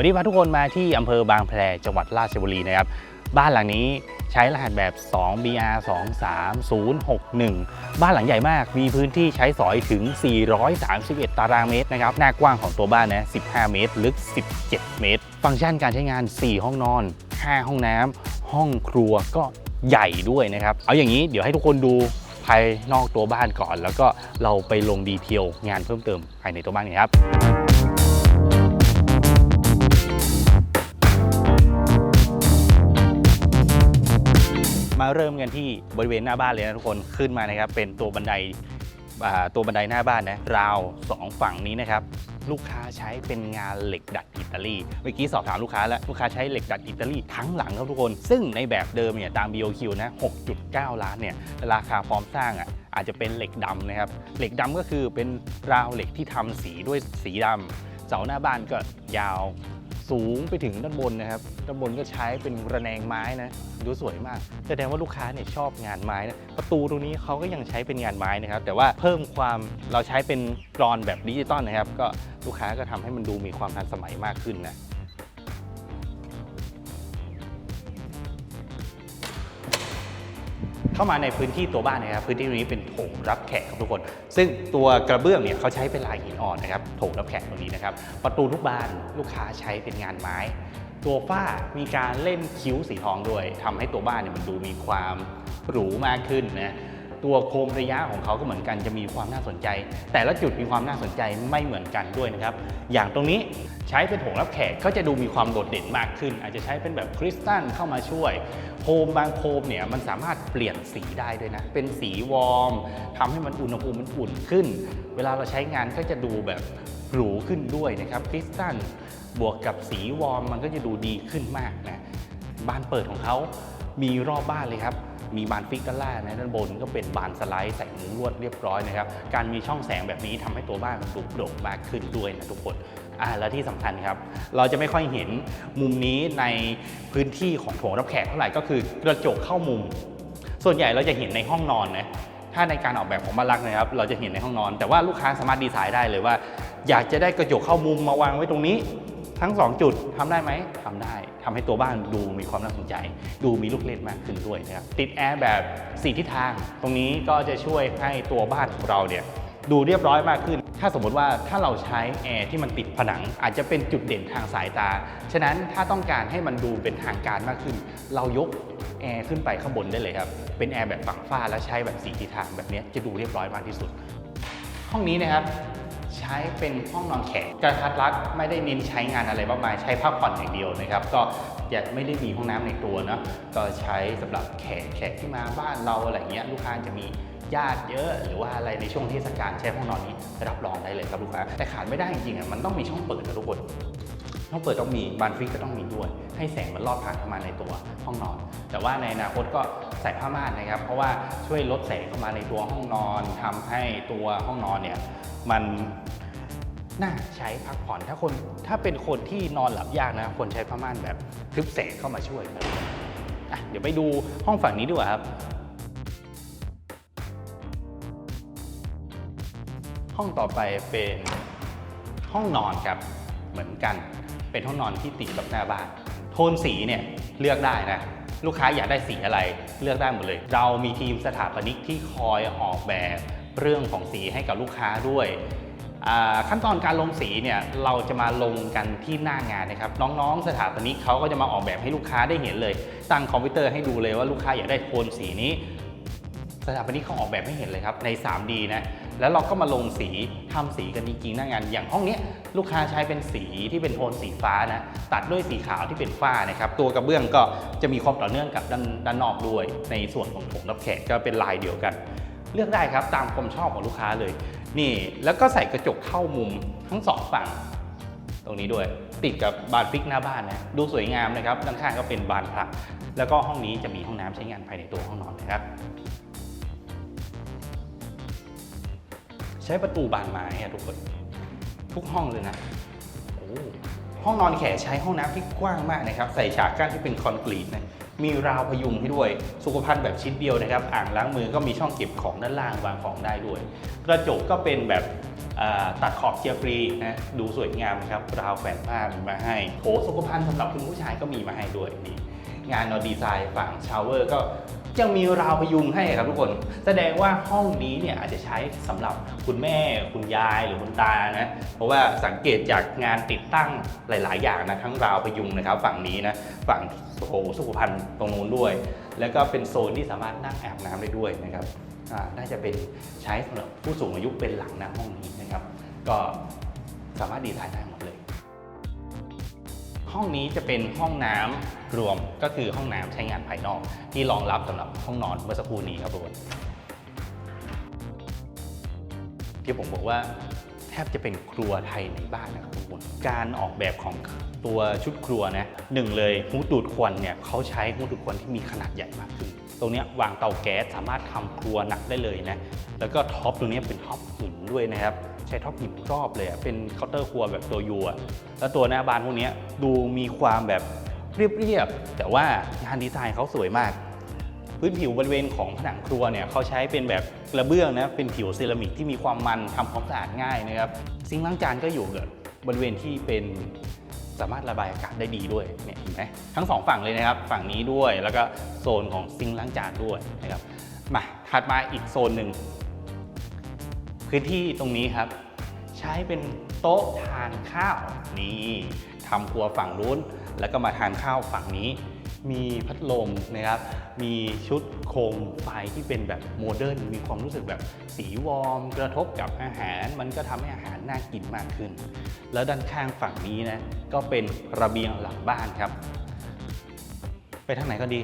วันนี้พาทุกคนมาที่อำเภอบางแพจังหวัดราชบุรีนะครับ บ้านหลังนี้ใช้รหัสแบบ 2BR 23061 บ้านหลังใหญ่มาก มีพื้นที่ใช้สอยถึง 431 ตารางเมตรนะครับ หน้ากว้างของตัวบ้านนะ 15 เมตร ลึก 17 เมตร ฟังก์ชันการใช้งาน 4 ห้องนอน 5 ห้องน้ำ ห้องครัวก็ใหญ่ด้วยนะครับ เอาอย่างนี้เดี๋ยวให้ทุกคนดูภายนอกตัวบ้านก่อน แล้วก็เราไปลงดีเทลงานเพิ่มเติมภายในตัวบ้านกันครับ เริ่มกันที่บริเวณหน้าบ้านเลยนะทุกคนขึ้นมานะครับ เป็นตัวบันไดตัวบันไดหน้าบ้านนะราวสองฝั่งนี้นะครับลูกค้าใช้เป็นงานเหล็กดัดอิตาลีเมื่อกี้สอบถามลูกค้าแล้วลูกค้าใช้เหล็กดัดอิตาลีทั้งหลังครับทุกคน ซึ่งในแบบเดิมเนี่ยตาม BOQ นะ 6.9 ล้านเนี่ยราคาพร้อมสร้างอะอาจจะเป็นเหล็กดำนะครับเหล็กดำก็คือเป็นราวเหล็กที่ทำสีด้วยสีดำเสาหน้าบ้านก็ยาว สูงไปถึงด้านบนนะครับ ด้านบนก็ใช้เป็นระแนงไม้นะดูสวยมากแสดงว่าลูกค้าเนี่ยชอบงานไม้นะประตูตรงนี้เขาก็ยังใช้เป็นงานไม้นะครับ แต่ว่าเพิ่มความเราใช้เป็นกรอนแบบดิจิตอลนะครับ ก็ลูกค้าก็ทำให้มันดูมีความทันสมัยมากขึ้นนะ เข้ามาในพื้นที่ตัวบ้านนะครับพื้นที่ตรงนี้เป็นโถงรับแขกครับทุกคน ซึ่งตัวกระเบื้องเนี่ยเขาใช้เป็นลายหินอ่อนนะครับโถงรับแขกตรงนี้นะครับประตูทุกบานลูกค้าใช้เป็นงานไม้ ตัวฝ้ามีการเล่นคิ้วสีทองด้วยทำให้ตัวบ้านเนี่ยมันดูมีความหรูมากขึ้นนะ ตัวโคมระยะของเขาก็เหมือนกันจะมีความน่าสนใจ แต่ละจุดมีความน่าสนใจไม่เหมือนกันด้วยนะครับ อย่างตรงนี้ใช้เป็นโถงรับแขกก็จะดูมีความโดดเด่นมากขึ้น อาจจะใช้เป็นแบบคริสตัลเข้ามาช่วยโคมบางโคมเนี่ยมันสามารถเปลี่ยนสีได้ด้วยนะ เป็นสีวอร์มทำให้มันอุณหภูมิมันอุ่นขึ้น เวลาเราใช้งานก็จะดูแบบหรูขึ้นด้วยนะครับคริสตัลบวกกับสีวอร์มมันก็จะดูดีขึ้นมากนะบานเปิดของเขามีรอบบ้านเลยครับ มีบานฟิกด้านล่างนะด้านบนก็เป็นบานสไลด์ใส่มุ้งลวดเรียบร้อยนะครับ การมีช่องแสงแบบนี้ทำให้ตัวบ้านมันดูโปร่งมากขึ้นด้วยนะทุกคนอ่าและที่สำคัญครับ เราจะไม่ค่อยเห็นมุมนี้ในพื้นที่ของโถงรับแขกเท่าไหร่ก็คือกระจกเข้ามุม ส่วนใหญ่เราจะเห็นในห้องนอนนะถ้าในการออกแบบของบ้านรักนะครับ เราจะเห็นในห้องนอน แต่ว่าลูกค้าสามารถดีไซน์ได้เลยว่า อยากจะได้กระจกเข้ามุมมาวางไว้ตรงนี้ ทั้ง 2 จุดทำได้ไหมทำได้ทำให้ตัวบ้านดูมีความน่าสนใจ ดูมีลูกเล่นมากขึ้นด้วยนะครับติดแอร์แบบ 4 ทิศทาง ตรงนี้ก็จะช่วยให้ตัวบ้านของเราเนี่ยดูเรียบร้อยมากขึ้น ถ้าสมมติว่าถ้าเราใช้แอร์ที่มันติดผนัง อาจจะเป็นจุดเด่นทางสายตา ฉะนั้นถ้าต้องการให้มันดูเป็นทางการมากขึ้น เรายกแอร์ขึ้นไปข้างบนได้เลยครับ เป็นแอร์แบบฝั่งฝ้าและใช้แบบสีทิศทางแบบนี้จะดูเรียบร้อยมากที่สุด ห้องนี้นะครับ ใช้เป็นห้องนอนแขกกระทัดรัดไม่ได้เน้นใช้งานอะไรมากมายใช้พักผ่อนอย่างเดียวนะครับ ก็จะไม่ได้มีห้องน้ำในตัวเนาะก็ใช้สำหรับแขกแขกที่มาบ้านเราอะไรเงี้ยลูกค้าจะมีญาติเยอะหรือว่าอะไรในช่วงเทศกาลใช้ห้องนอนนี้รับรองได้เลยครับลูกค้าแต่ขาดไม่ได้จริงๆอะมันต้องมีช่องเปิดนะทุกคนช่องเปิดต้องมีบานฟิกก็ต้องมีด้วย ให้แสงมันลอดผ่านเข้ามาในตัวห้องนอน แต่ว่าในอนาคตก็ ใส่ผ้าม่านนะครับ เพราะว่าช่วยลดแสงเข้ามาในตัวห้องนอนทำให้ตัวห้องนอนเนี่ยมันน่าใช้พักผ่อนถ้าคนถ้าเป็นคนที่นอนหลับยากนะควรใช้ผ้าม่านแบบทึบแสงเข้ามาช่วยครับอะเดี๋ยวไปดูห้องฝั่งนี้ดีกว่าครับ ห้องต่อไปเป็นห้องนอนครับเหมือนกัน เป็นห้องนอนที่ติดกับหน้าบ้าน โทนสีเนี่ยเลือกได้นะ ลูกค้าอยากได้สีอะไรเลือกได้หมดเลย เรามีทีมสถาปนิกที่คอยออกแบบเรื่องของสีให้กับลูกค้าด้วยขั้นตอนการลงสีเนี่ยเราจะมาลงกันที่หน้างานนะครับ น้องๆ สถาปนิกเขาก็จะมาออกแบบให้ลูกค้าได้เห็นเลย ตั้งคอมพิวเตอร์ให้ดูเลยว่าลูกค้าอยากได้โทนสีนี้ สถาปนิกเขาออกแบบให้เห็นเลยครับใน 3D นะแล้วเราก็มาลงสีทำสีกันจริงๆหน้างาน อย่างห้องนี้ลูกค้าใช้เป็นสีที่เป็นโทนสีฟ้านะตัดด้วยสีขาวที่เป็นฝ้านะครับตัวกระเบื้องก็จะมีความต่อเนื่องกับด้านด้านนอกด้วย ในส่วนของโถงรับแขกก็เป็นลายเดียวกัน เลือกได้ครับตามความชอบของลูกค้าเลย นี่แล้วก็ใส่กระจกเข้ามุมทั้งสองฝั่งตรงนี้ด้วย ติดกับบานฟิกหน้าบ้านนะดูสวยงามนะครับด้านข้างก็เป็นบานผลักแล้วก็ห้องนี้จะมีห้องน้ำใช้งานภายในตัวห้องนอนนะครับ ใช้ประตูบานไม้อะทุกคน ทุกห้องเลยนะห้องนอนแขกใช้ห้องน้ำที่กว้างมากนะครับ ใส่ฉากกั้นที่เป็นคอนกรีตนะมีราวพยุงให้ด้วย สุขภัณฑ์แบบชิ้นเดียวนะครับ อ่างล้างมือก็มีช่องเก็บของด้านล่างวางของได้ด้วย กระจกก็เป็นแบบตัดขอบเจียร์ฟรีนะดูสวยงามครับราวแขวนผ้ามีมาให้โถสุขภัณฑ์สำหรับคุณผู้ชายก็มีมาให้ด้วยนี่งานเราดีไซน์ฝั่งชาวเวอร์ก็ ยังมีราวพยุงให้ครับทุกคน แสดงว่าห้องนี้เนี่ยอาจจะใช้สำหรับคุณแม่คุณยายหรือคุณตานะ เพราะว่าสังเกตจากงานติดตั้งหลาย ๆ อย่างนะทั้งราวพยุงนะครับ ฝั่งนี้นะฝั่งโอ้โหสุขภัณฑ์ตรงนู้นด้วย แล้วก็เป็นโซนที่สามารถนั่งอาบน้ำได้ด้วยนะครับอาน่าจะเป็นใช้สำหรับผู้สูงอายุเป็นหลังน้ำห้องนี้นะครับ ก็สามารถดีไซน์ได้หมดเลย ห้องนี้จะเป็นห้องน้ำรวมก็คือห้องน้ำใช้งานภายนอก ที่รองรับสำหรับห้องนอนเมื่อสักครู่นี้ครับทุกคนที่ผมบอกว่าแทบจะเป็นครัวไทยในบ้านนะครับทุกคนการออกแบบของตัวชุดครัวนะหนึ่งเลยฮูดดูดควันเนี่ยเขาใช้ฮูดดูดควันที่มีขนาดใหญ่มากขึ้นตรงนี้วางเตาแก๊สสามารถทำครัวหนักได้เลยนะแล้วก็ท็อปตรงนี้เป็นท็อปหินด้วยนะครับ ใช้ท็อปหินรอบเลยอะเป็นเคาน์เตอร์ครัวแบบตัวยูอะแล้วตัวหน้าบานพวกนี้ดูมีความแบบเรียบๆแต่ว่างานดีไซน์เขาสวยมาก พื้นผิวบริเวณของผนังครัวเนี่ยเขาใช้เป็นแบบกระเบื้องนะเป็นผิวเซรามิกที่มีความมันทำความสะอาดง่ายนะครับซิงค์ล้างจานก็อยู่กับบริเวณที่เป็นสามารถระบายอากาศได้ดีด้วยเนี่ยเห็นไหมทั้งสองฝั่งเลยนะครับ ฝั่งนี้ด้วยแล้วก็โซนของซิงค์ล้างจานด้วยนะครับมาถัดมาอีกโซนหนึ่ง พื้นที่ตรงนี้ครับ ใช้เป็นโต๊ะทานข้าวนี่ทำครัวฝั่งนู้น แล้วก็มาทานข้าวฝั่งนี้ มีพัดลมนะครับ มีชุดโคมไฟที่เป็นแบบโมเดิร์นมีความรู้สึกแบบสีวอร์มกระทบกับอาหาร มันก็ทำให้อาหารน่ากินมากขึ้น แล้วด้านข้างฝั่งนี้นะ ก็เป็นระเบียงหลังบ้านครับ ไปทางไหนก็ดี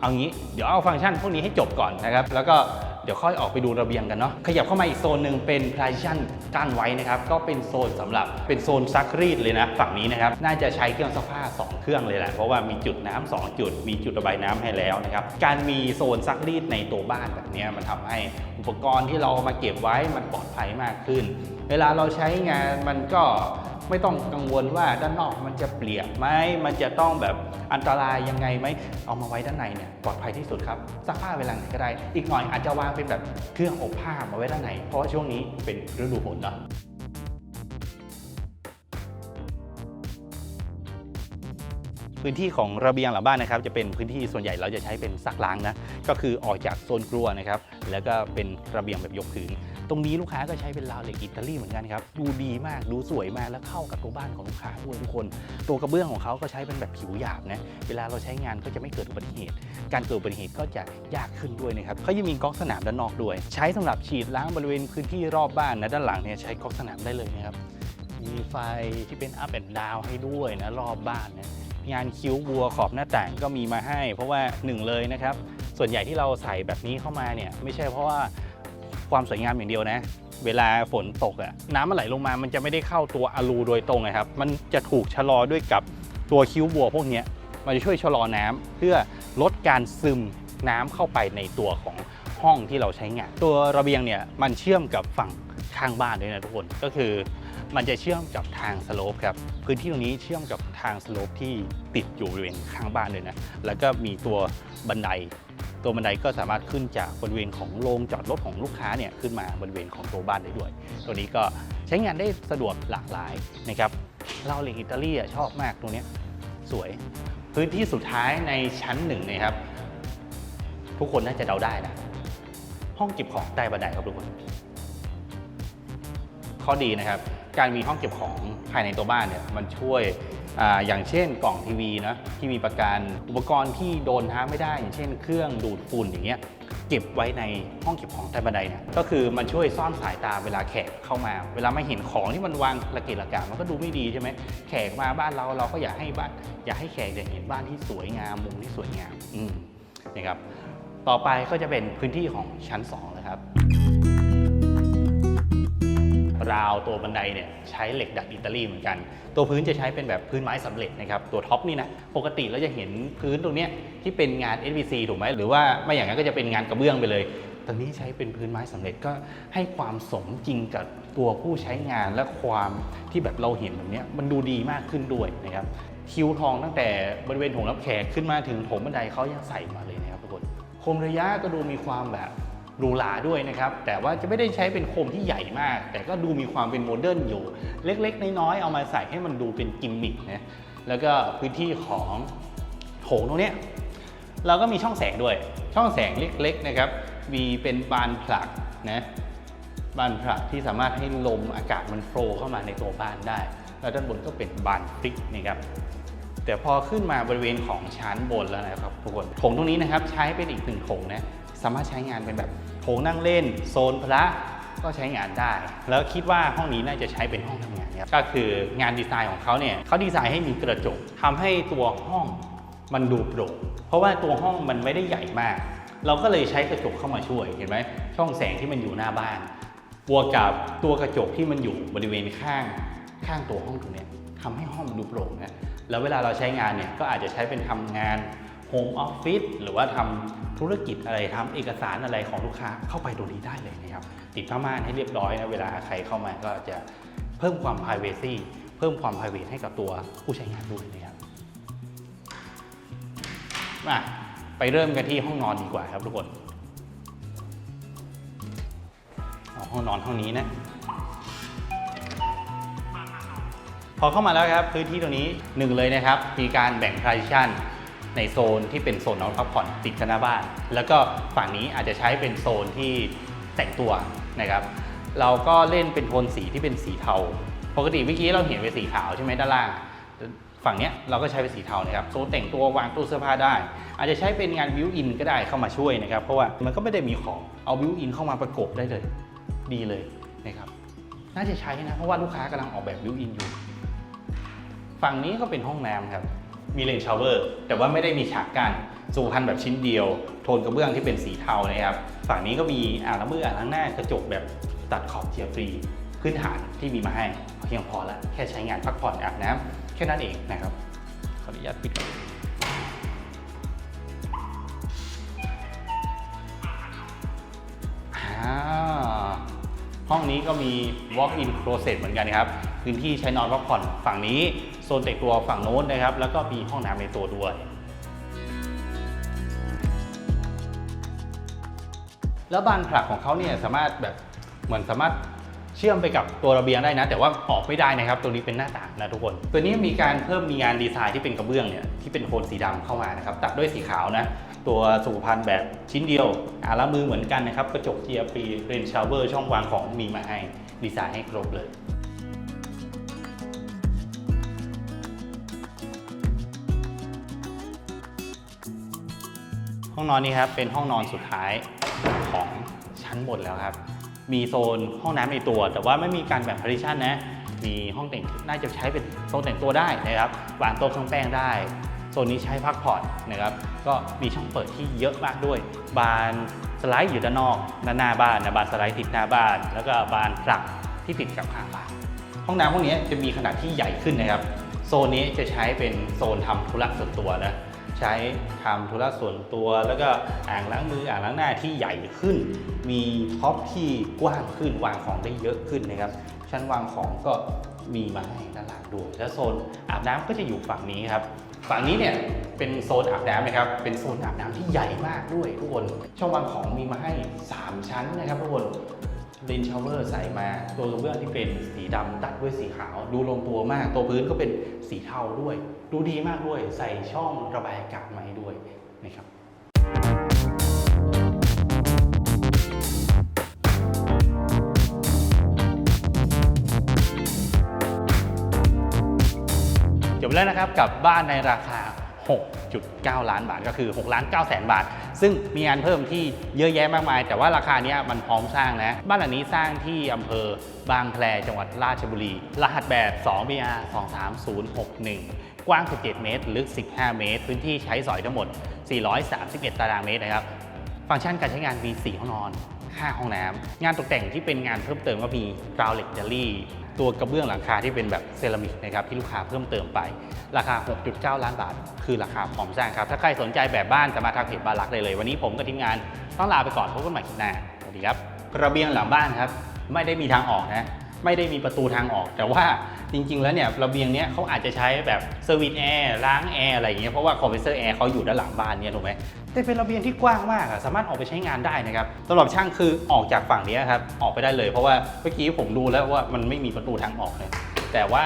เอางี้ เดี๋ยวเอาฟังก์ชันพวกนี้ให้จบก่อนนะครับ แล้วก็ เดี๋ยวค่อยออกไปดูระเบียงกันเนาะขยับเข้ามาอีกโซนหนึ่งเป็น partition กั้นไว้นะครับก็เป็นโซนสำหรับเป็นโซนซักรีดเลยนะฝั่งนี้นะครับน่าจะใช้เครื่องซักผ้า 2 เครื่องเลยแหละเพราะว่ามีจุดน้ำสองจุด มีจุดระบายน้ำให้แล้วนะครับการมีโซนซักรีดในตัวบ้านแบบนี้มันทำให้อุปกรณ์ที่เรามาเก็บไว้มันปลอดภัยมากขึ้น เวลาเราใช้งานมันก็ ไม่ต้องกังวลว่าด้านนอกมันจะเปียกไหมมันจะต้องแบบอันตรายยังไงไหมเอามาไว้ด้านในเนี่ยปลอดภัยที่สุดครับซักผ้าเวลาไหนก็ได้ อีกหน่อยอาจจะวางเป็นแบบเครื่องอบผ้ามาไว้ด้านในเพราะว่าช่วงนี้เป็นฤดูฝนเนาะพื้นที่ของระเบียงหลังบ้านนะครับจะเป็นพื้นที่ส่วนใหญ่เราจะใช้เป็นซักล้างนะก็คือออกจากโซนครัวนะครับแล้วก็เป็นระเบียงแบบยกพื้น ตรงนี้ลูกค้าก็ใช้เป็นราวเหล็กอิตาลีเหมือนกันครับดูดีมากดูสวยมากแล้วเข้ากับตัวบ้านของลูกค้าด้วยทุกคน ตัวกระเบื้องของเขาก็ใช้เป็นแบบผิวหยาบนะเวลาเราใช้งานก็จะไม่เกิดอุบัติเหตุ การเกิดอุบัติเหตุก็จะยากขึ้นด้วยนะครับเขายังมีก๊อกสนามด้านนอกด้วย ใช้สำหรับฉีดล้างบริเวณพื้นที่รอบบ้านนะด้านหลังเนี่ยใช้ก๊อกสนามได้เลยนะครับมีไฟที่เป็น up and down ให้ด้วยนะรอบบ้านนะงานคิ้วบัวขอบหน้าต่างก็มีมาให้ เพราะว่าหนึ่งเลยนะครับส่วนใหญ่ที่เราใส่แบบนี้เข้ามาเนี่ยไม่ใช่เพราะว่า ความสวยงามอย่างเดียวนะ เวลาฝนตกอะน้ำมันไหลลงมามันจะไม่ได้เข้าตัวอะลูโดยตรงนะครับ มันจะถูกชะลอด้วยกับตัวคิ้วบัวพวกเนี้ยมันจะช่วยชะลอน้ำเพื่อลดการซึมน้ำเข้าไปในตัวของห้องที่เราใช้งาน ตัวระเบียงเนี่ยมันเชื่อมกับฝั่งข้างบ้านด้วยนะทุกคนก็คือมันจะเชื่อมกับทางสโลปครับพื้นที่ตรงนี้เชื่อมกับทางสโลปที่ติดอยู่บริเวณข้างบ้านเลยนะแล้วก็มีตัวบันได ตัวบันไดก็สามารถขึ้นจากบริเวณของโรงจอดรถของลูกค้าเนี่ยขึ้นมาบริเวณของตัวบ้านได้ด้วย ตัวนี้ก็ใช้งานได้สะดวกหลากหลายนะครับเราเหล็กอิตาลีชอบมากตัวนี้สวย พื้นที่สุดท้ายในชั้นหนึ่งนะครับ ทุกคนน่าจะเดาได้นะห้องเก็บของใต้บันไดครับทุกคน ข้อดีนะครับ การมีห้องเก็บของภายในตัวบ้านเนี่ยมันช่วย ออย่างเช่นกล่องทีวีนะที่มีประกันอุปกรณ์ที่โดนน้ำไม่ได้ อย่างเช่นเครื่องดูดฝุ่นอย่างเงี้ยเก็บไว้ในห้องเก็บของใต้บันไดเนี่ยก็คือมันช่วยซ่อนสายตาเวลาแขกเข้ามา เวลาไม่เห็นของที่มันวางระเกะระกะมันก็ดูไม่ดีใช่ไหมแขกมาบ้านเราเราก็อยากให้บ้านอยากให้แขกได้เห็นบ้านที่สวยงามมุมที่สวยงามอืมนะครับต่อไปก็จะเป็นพื้นที่ของชั้นสองนะครับ ราวตัวบันไดเนี่ยใช้เหล็กดัดอิตาลีเหมือนกัน ตัวพื้นจะใช้เป็นแบบพื้นไม้สำเร็จนะครับตัวท็อปนี่นะปกติเราจะเห็นพื้นตรงเนี้ยที่เป็นงาน SVC ถูกไหมหรือว่าไม่อย่างนั้นก็จะเป็นงานกระเบื้องไปเลยตรงนี้ใช้เป็นพื้นไม้สำเร็จก็ให้ความสมจริงกับตัวผู้ใช้งานและความที่แบบเราเห็นแบบเนี้ยมันดูดีมากขึ้นด้วยนะครับคิ้วทองตั้งแต่บริเวณโถงรับแขกขึ้นมาถึงโถงบันไดเขายังใส่มาเลยนะครับทุกคนคมระยะก็ดูมีความแบบ หรูหราด้วยนะครับ แต่ว่าจะไม่ได้ใช้เป็นโคมที่ใหญ่มาก แต่ก็ดูมีความเป็นโมเดิร์นอยู่ เล็กๆ น้อยๆ เอามาใส่ให้มันดูเป็นกิมมิคนะแล้วก็พื้นที่ของโถงตรงนี้เราก็มีช่องแสงด้วย ช่องแสงเล็กๆนะครับ มีเป็นบานผลักนะบานผลักที่สามารถให้ลมอากาศมันโฟล์เข้ามาในตัวบ้านได้ แล้วด้านบนก็เป็นบานพลิกนะครับแต่พอขึ้นมาบริเวณของชั้นบนแล้วนะครับทุกคนโถงตรงนี้นะครับใช้เป็นอีกหนึ่งโถงนะ สามารถใช้งานเป็นแบบโถงนั่งเล่น โซนพระก็ใช้งานได้ แล้วคิดว่าห้องนี้น่าจะใช้เป็นห้องทำงานครับก็คืองานดีไซน์ของเขาเนี่ยเขาดีไซน์ให้มีกระจกทำให้ตัวห้องมันดูโปร่งเพราะว่าตัวห้องมันไม่ได้ใหญ่มาก เราก็เลยใช้กระจกเข้ามาช่วยเห็นไหมช่องแสงที่มันอยู่หน้าบ้านบวกกับตัวกระจกที่มันอยู่บริเวณข้างข้างตัวห้องตรงนี้ทำให้ห้องมันดูโปร่งนะแล้วเวลาเราใช้งานเนี่ยก็อาจจะใช้เป็นทำงานโฮมออฟฟิศหรือว่าทำ ธุรกิจอะไรทำเอกสารอะไรของลูกค้าเข้าไปตรงนี้ได้เลยนะครับติดผ้าม่านให้เรียบร้อยนะเวลาใครเข้ามาก็จะเพิ่มความ p r i เวซีเพิ่มความ p r i เวทให้กับตัวผู้ใช้งานด้วยนะครับมาไปเริ่มกันที่ห้องนอนดีกว่าครับทุกคนห้องนอนห้องนี้นะพอเข้ามาแล้วครับพื้นที่ตรงนี้หนึ่งเลยนะครับ มีการแบ่ง partition ในโซนที่เป็นโซนนอนพักผ่อนติดกันหน้าบ้าน แล้วก็ฝั่งนี้อาจจะใช้เป็นโซนที่แต่งตัวนะครับ เราก็เล่นเป็นโทนสีที่เป็นสีเทา ปกติเมื่อกี้เราเห็นเป็นสีขาวใช่ไหมด้านล่าง ฝั่งนี้เราก็ใช้เป็นสีเทานะครับ โซนแต่งตัววางตู้เสื้อผ้าได้ อาจจะใช้เป็นงานบิวอินก็ได้เข้ามาช่วยนะครับ เพราะว่ามันก็ไม่ได้มีของ เอาบิวอินเข้ามาประกบได้เลย ดีเลยนะครับ น่าจะใช้นะ เพราะว่าลูกค้ากำลังออกแบบบิวอินอยู่ ฝั่งนี้ก็เป็นห้องน้ำครับ มีเลนชาวเวอร์แต่ว่าไม่ได้มีฉากกั้นสุขภัณฑ์แบบชิ้นเดียว โทนกระเบื้องที่เป็นสีเทานะครับ ฝั่งนี้ก็มีอ่างล้างมืออ่างล้างหน้ากระจกแบบตัดขอบเทียร์ฟรีพื้นฐานที่มีมาให้เพียงพอแล้วแค่ใช้งานพักผ่อนอาบน้ำแค่นั้นเองนะครับ ขออนุญาตปิดห้องนี้ก็มี walk-in closet เหมือนกันครับ พื้นที่ใช้นอนพักผ่อนฝั่งนี้ นแต่งตัวฝั่งโน้นนะครับ แล้วก็มีห้องน้ำในตัวด้วย แล้วบานผลักของเขาเนี่ยสามารถแบบเหมือนสามารถเชื่อมไปกับตัวระเบียงได้นะ แต่ว่าออกไม่ได้นะครับ ตัวนี้เป็นหน้าต่างนะทุกคน ตัวนี้มีการเพิ่มมีงานดีไซน์ที่เป็นกระเบื้องเนี่ยที่เป็นโทนสีดำเข้ามานะครับตัดด้วยสีขาวนะตัวสุขภัณฑ์แบบชิ้นเดียวอาละมือเหมือนกันนะครับ กระจกเจียปีเรนชาวเวอร์ช่องวางของมีมาให้ดีไซน์ให้ครบเลย องนอนนี้ครับเป็นห้องนอนสุดท้ายของชั้นบนแล้วครับ มีโซนห้องน้ำในตัว แต่ว่าไม่มีการแบ่ง partition นะ มีห้องแต่งน่าจะใช้เป็นโซนแต่งตัวได้นะครับวางโต๊ะเครื่องแป้งได้โซนนี้ใช้พักผ่อนนะครับ ก็มีช่องเปิดที่เยอะมากด้วย บานสไลด์อยู่ด้านนอกด้านหน้าบ้านนะบานสไลด์ติดหน้าบ้าน แล้วก็บานผลักที่ติดกับข้างบ้านห้องน้ำพวกนี้จะมีขนาดที่ใหญ่ขึ้นนะครับ โซนนี้จะใช้เป็นโซนทำธุระส่วนตัวนะ ใช้ทำธุระส่วนตัว แล้วก็อ่างล้างมืออ่างล้างหน้าที่ใหญ่ขึ้น มีท็อปที่กว้างขึ้นวางของได้เยอะขึ้นนะครับ ชั้นวางของก็มีมาให้ด้านล่างด้วยแล้วโซนอาบน้ำก็จะอยู่ฝั่งนี้ครับฝั่งนี้เนี่ยเป็นโซนอาบน้ำนะครับ เป็นโซนอาบน้ำที่ใหญ่มากด้วยทุกคนช่องวางของมีมาให้ 3 ชั้นนะครับทุกคนลินชาวเวอร์ใส่มาตัวกระเบื้องที่เป็นสีดำตัดด้วยสีขาว ดูลงตัวมาก ตัวพื้นก็เป็นสีเทาด้วย ดูดีมากด้วย ใส่ช่องระบายอากาศมาให้ด้วยนะครับจบแล้วนะครับกับบ้านในราคา 6.9 ล้านบาทก็คือ 6 ล้าน9แสนบาท ซึ่งมีงานเพิ่มที่เยอะแยะมากมาย แต่ว่าราคาเนี้ยมันพร้อมสร้างนะ บ้านหลังนี้สร้างที่อำเภอบางแพรจังหวัดราชบุรี รหัสแบบ 2BR 23061 กว้าง 17 เมตร ลึก 15 เมตร พื้นที่ใช้สอยทั้งหมด 431 ตารางเมตรนะครับ ฟังก์ชันการใช้งานมี 4 ห้องนอน 5 ห้องน้ำ งานตกแต่งที่เป็นงานเพิ่มเติมก็มีกราวเหล็กเจลลี่ ตัวกระเบื้องหลังคาที่เป็นแบบเซรามิกนะครับที่ลูกค้าเพิ่มเติมไป ราคา 6.9 ล้านบาท คือราคาพร้อมสร้างครับ ถ้าใครสนใจแบบบ้านสามารถทักเพจบ้านรักได้เลย วันนี้ผมกับทีมงานต้องลาไปก่อนพบกันใหม่คลิปหน้า สวัสดีครับ ระเบียงหลังบ้านครับ ไม่ได้มีทางออกนะ ไม่ได้มีประตูทางออก แต่ว่า จริง ๆ แล้วเนี่ยระเบียงเนี้ยเขาอาจจะใช้แบบเซอร์วิสแอร์ล้างแอร์อะไรอย่างเงี้ยเพราะว่าคอมเพรสเซอร์แอร์เขาอยู่ด้านหลังบ้านเนี่ยถูกไหมแต่เป็นระเบียงที่กว้างมากอะสามารถออกไปใช้งานได้นะครับสำหรับช่างคือออกจากฝั่งเนี้ยครับออกไปได้เลย เพราะว่าเมื่อกี้ผมดูแล้วว่ามันไม่มีประตูทางออกเลยแต่ว่า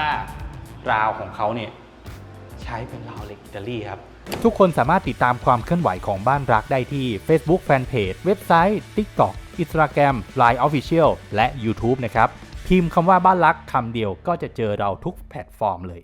ราวของเขาเนี่ยใช้เป็นราวเหล็กอิตาลีครับทุกคนสามารถติดตามความเคลื่อนไหวของบ้านรักได้ที่ Facebook Fanpage เว็บไซต์ TikTok Instagram Line Official และ YouTube นะครับ พิมพ์คำว่าบ้านรักคำเดียวก็จะเจอเราทุกแพลตฟอร์มเลย